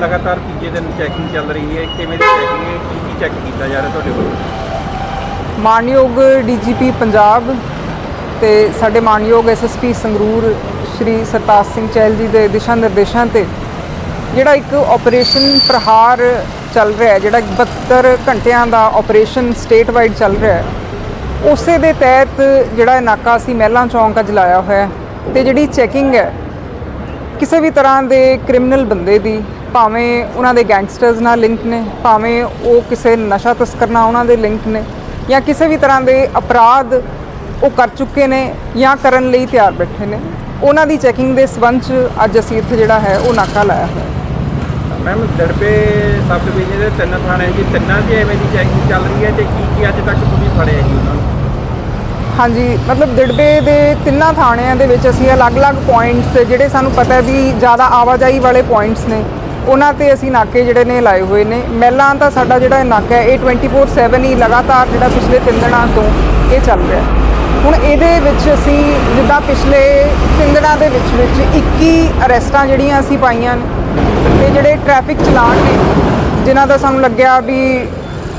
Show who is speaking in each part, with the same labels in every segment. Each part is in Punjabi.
Speaker 1: ਲਗਾਤਾਰ ਤੀਜੇ ਦਿਨ ਚੈਕਿੰਗ ਚੱਲ ਰਹੀ ਹੈ। ਕਿਵੇਂ ਦੀ ਚੈਕਿੰਗ ਹੈ? ਕੀ ਕੀ ਚੈੱਕ ਕੀਤਾ ਜਾ ਰਿਹਾ ਤੁਹਾਡੇ ਵੱਲੋਂ
Speaker 2: ਮਾਨਯੋਗ ਡੀਜੀਪੀ ਪੰਜਾਬ ਤੇ ਸਾਡੇ ਮਾਨਯੋਗ ਐਸਐਸਪੀ ਸੰਗਰੂਰ ਸ਼੍ਰੀ ਸਰਤਾਜ ਸਿੰਘ ਚਹਿਲ ਜੀ ਦੇ ਦਿਸ਼ਾ ਨਿਰਦੇਸ਼ਾਂ ਤੇ ਜਿਹੜਾ ਇੱਕ ਆਪਰੇਸ਼ਨ ਪ੍ਰਹਾਰ ਚੱਲ ਰਿਹਾ ਹੈ, ਜਿਹੜਾ 72 ਘੰਟਿਆਂ ਦਾ ਆਪਰੇਸ਼ਨ ਸਟੇਟ ਵਾਈਡ ਚੱਲ ਰਿਹਾ ਹੈ, ਉਸੇ ਦੇ ਤਹਿਤ ਜਿਹੜਾ ਨਾਕਾ ਅਸੀਂ ਮਹਿਲਾ ਚੌਂਕ ਅੱਜ ਲਾਇਆ ਹੋਇਆ ਹੈ ਤੇ ਜਿਹੜੀ ਚੈਕਿੰਗ ਹੈ, ਕਿਸੇ ਵੀ ਤਰ੍ਹਾਂ ਦੇ ਕ੍ਰਿਮੀਨਲ ਬੰਦੇ ਦੀ ਭਾਵੇਂ ਉਹਨਾਂ ਦੇ ਗੈਂਗਸਟਰਸ ਨਾਲ ਲਿੰਕ ਨੇ ਭਾਵੇਂ ਉਹ ਕਿਸੇ ਨਸ਼ਾ ਤਸਕਰ ਨਾਲ ਉਹਨਾਂ ਦੇ ਲਿੰਕ ਨੇ ਜਾਂ ਕਿਸੇ ਵੀ ਤਰ੍ਹਾਂ ਦੇ ਅਪਰਾਧ ਉਹ ਕਰ ਚੁੱਕੇ ਨੇ ਜਾਂ ਕਰਨ ਲਈ ਤਿਆਰ ਬੈਠੇ ਨੇ ਉਹਨਾਂ ਦੀ ਚੈਕਿੰਗ ਦੇ ਸਬੰਧ 'ਚ ਅੱਜ ਅਸੀਂ ਇੱਥੇ ਜਿਹੜਾ ਹੈ ਉਹ ਨਾਕਾ ਲਾਇਆ ਹੋਇਆ। ਹੈ
Speaker 1: ਮੈਮ ਦੜਬੇ ਸਬ ਡਿਵੀਜ਼ਨ ਦੇ ਤਿੰਨ ਥਾਣੇ ਜੀ ਤਿੰਨਾਂ 'ਚ ਐਵੇਂ ਦੀ ਚੈਕਿੰਗ ਚੱਲ ਰਹੀ ਹੈ ਤੇ ਕੀ ਕੀ ਅੱਜ ਤੱਕ ਤੁਸੀਂ ਫੜਿਆ ਜੀ ਉਹਨਾਂ ਨੂੰ?
Speaker 2: ਹਾਂਜੀ ਮਤਲਬ ਦਿੜਬੇ ਦੇ ਤਿੰਨਾਂ ਥਾਣਿਆਂ ਦੇ ਵਿੱਚ ਅਸੀਂ ਅਲੱਗ-ਅਲੱਗ ਪੁਆਇੰਟਸ ਜਿਹੜੇ ਸਾਨੂੰ ਪਤਾ ਵੀ ਜ਼ਿਆਦਾ ਆਵਾਜਾਈ ਵਾਲੇ ਪੁਆਇੰਟਸ ਨੇ ਉਹਨਾਂ ਤੇ ਅਸੀਂ ਨਾਕੇ ਜਿਹੜੇ ਨੇ ਲਾਏ ਹੋਏ ਨੇ। ਮਹਿਲਾਂ ਤਾਂ ਸਾਡਾ ਜਿਹੜਾ ਨਾਕਾ ਹੈ, ਇਹ 24/7 ਹੀ ਲਗਾਤਾਰ ਜਿਹੜਾ ਪਿਛਲੇ ਤਿੰਨ ਦਿਨਾਂ ਤੋਂ ਇਹ ਚੱਲ ਰਿਹਾ ਹੁਣ ਇਹਦੇ ਵਿੱਚ ਅਸੀਂ ਜਿੱਦਾਂ ਪਿਛਲੇ ਤਿੰਨ ਦਿਨਾਂ ਦੇ ਵਿੱਚ ਵਿੱਚ 21 ਅਰੈਸਟਾਂ ਜਿਹੜੀਆਂ ਅਸੀਂ ਪਾਈਆਂ ਨੇ, ਤੇ ਜਿਹੜੇ ਟ੍ਰੈਫਿਕ ਚਲਾਨ ਨੇ, ਜਿਨ੍ਹਾਂ ਦਾ ਸਾਨੂੰ ਲੱਗਿਆ ਵੀ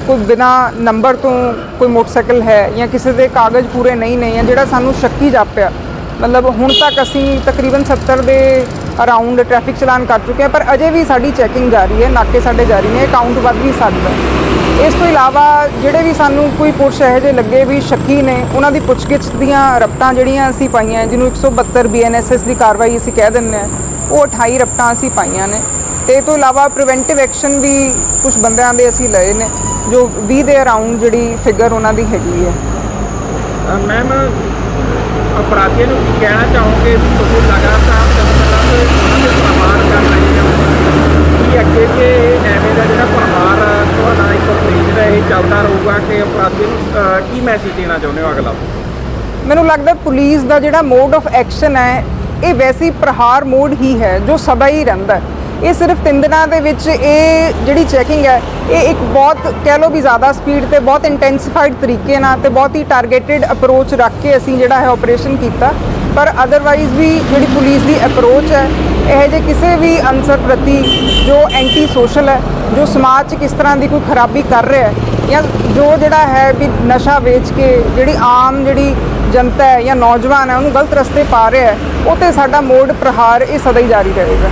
Speaker 2: ਕੋਈ ਬਿਨਾ ਨੰਬਰ ਤੋਂ ਕੋਈ ਮੋਟਰਸਾਈਕਲ ਹੈ ਜਾਂ ਕਿਸੇ ਦੇ ਕਾਗਜ਼ ਪੂਰੇ ਨਹੀਂ ਨੇ ਜਾਂ ਜਿਹੜਾ ਸਾਨੂੰ ਸ਼ੱਕੀ ਜਾਪਿਆ, ਮਤਲਬ ਹੁਣ ਤੱਕ ਅਸੀਂ ਤਕਰੀਬਨ 70 ਦੇ ਅਰਾਊਂਡ ਟ੍ਰੈਫਿਕ ਚਲਾਨ ਕਰ ਚੁੱਕੇ ਹਾਂ ਪਰ ਅਜੇ ਵੀ ਸਾਡੀ ਚੈਕਿੰਗ ਜਾਰੀ ਹੈ, ਨਾਕੇ ਸਾਡੇ ਜਾਰੀ ਨੇ ਕਾਊਂਟ ਵੱਧ ਵੀ ਸਕਦਾ ਇਸ ਤੋਂ ਇਲਾਵਾ ਜਿਹੜੇ ਵੀ ਸਾਨੂੰ ਕੋਈ ਪੁਰਸ਼ ਇਹੋ ਜਿਹੇ ਲੱਗੇ ਵੀ ਸ਼ੱਕੀ ਨੇ, ਉਹਨਾਂ ਦੀ ਪੁੱਛਗਿੱਛ ਦੀਆਂ ਰਪਟਾਂ ਜਿਹੜੀਆਂ ਅਸੀਂ ਪਾਈਆਂ, ਜਿਹਨੂੰ 172 ਬੀਐਨਐਸਐਸ ਦੀ ਕਾਰਵਾਈ ਅਸੀਂ ਕਹਿ ਦਿੰਦੇ ਹਾਂ, ਉਹ 28 ਰਪਟਾਂ ਅਸੀਂ ਪਾਈਆਂ ਨੇ। ਤੇ ਇਹ ਤੋਂ ਇਲਾਵਾ ਪ੍ਰੀਵੈਂਟਿਵ ਐਕਸ਼ਨ ਵੀ ਕੁਝ ਬੰਦਿਆਂ ਦੇ ਅਸੀਂ ਲਏ ਨੇ, ਜੋ 20 ਦੇ ਅਰਾਊਂਡ ਜਿਹੜੀ ਫਿਗਰ ਉਹਨਾਂ ਦੀ ਹੈਗੀ ਹੈ।
Speaker 1: ਮੈਮ ਅਪਰਾਧੀਆਂ ਨੂੰ ਕੀ ਕਹਿਣਾ ਚਾਹੋਗੇ? ਵੀ ਤੁਸੀਂ ਲਗਾਤਾਰ ਤੰਤਰਾਂ ਦੇ ਪ੍ਰਹਾਰ ਕਰ ਰਹੇ ਹੋ। ਕੀ ਅੱਗੇ ਜੇ ਐਵੇਂ ਦਾ ਜਿਹੜਾ ਪ੍ਰਹਾਰ ਤੁਹਾਡਾ ਇੱਕ ਆਪਰੇਸ਼ਨ ਹੈ, ਇਹ ਚੱਲਦਾ ਰਹੂਗਾ ਕਿ ਅਪਰਾਧੀਆਂ ਨੂੰ ਕੀ ਮੈਸੇਜ ਦੇਣਾ ਚਾਹੁੰਦੇ ਹੋ ਅਗਲਾ?
Speaker 2: ਮੈਨੂੰ ਲੱਗਦਾ ਪੁਲਿਸ ਦਾ ਜਿਹੜਾ ਮੋਡ ਆਫ ਐਕਸ਼ਨ ਹੈ, ਇਹ ਵੈਸੀ ਪ੍ਰਹਾਰ ਮੋਡ ਹੀ ਹੈ, ਜੋ ਸਦਾ ਹੀ ਰਹਿੰਦਾ ਹੈ। ਇਹ ਸਿਰਫ ਤਿੰਨ ਦਿਨਾਂ ਦੇ ਵਿੱਚ ਇਹ ਜਿਹੜੀ ਚੈਕਿੰਗ ਹੈ, ਇਹ ਇੱਕ ਬਹੁਤ ਕਹਿ ਲਓ ਵੀ ਜ਼ਿਆਦਾ ਸਪੀਡ ਤੇ ਬਹੁਤ ਇੰਟੈਂਸੀਫਾਈਡ ਤਰੀਕੇ ਨਾਲ ਤੇ ਬਹੁਤ ਹੀ ਟਾਰਗੇਟਿਡ ਅਪਰੋਚ ਰੱਖ ਕੇ ਅਸੀਂ ਜਿਹੜਾ ਹੈ ਆਪਰੇਸ਼ਨ ਕੀਤਾ। ਪਰ ਅਦਰਵਾਈਜ਼ ਵੀ ਜਿਹੜੀ ਪੁਲਿਸ ਦੀ ਅਪਰੋਚ ਹੈ, ਇਹ ਜੇ ਕਿਸੇ ਵੀ ਅਨਸਰ ਪ੍ਰਤੀ ਜੋ ਐਂਟੀ ਸੋਸ਼ਲ ਹੈ, ਜੋ ਸਮਾਜ 'ਚ ਕਿਸ ਤਰ੍ਹਾਂ ਦੀ ਕੋਈ ਖਰਾਬੀ ਕਰ ਰਿਹਾ ਹੈ ਜਾਂ ਜੋ ਜਿਹੜਾ ਹੈ ਵੀ ਨਸ਼ਾ ਵੇਚ ਕੇ ਜਿਹੜੀ ਆਮ ਜਿਹੜੀ ਜਨਤਾ ਹੈ ਜਾਂ ਨੌਜਵਾਨ ਹੈ, ਉਹਨੂੰ ਗਲਤ ਰਸਤੇ ਪਾ ਰਿਹਾ ਹੈ, ਉਹ ਤੇ ਸਾਡਾ ਮੋੜ ਪ੍ਰਹਾਰ ਇਹ ਸਦਾ ਹੀ ਜਾਰੀ ਰਹੇਗਾ।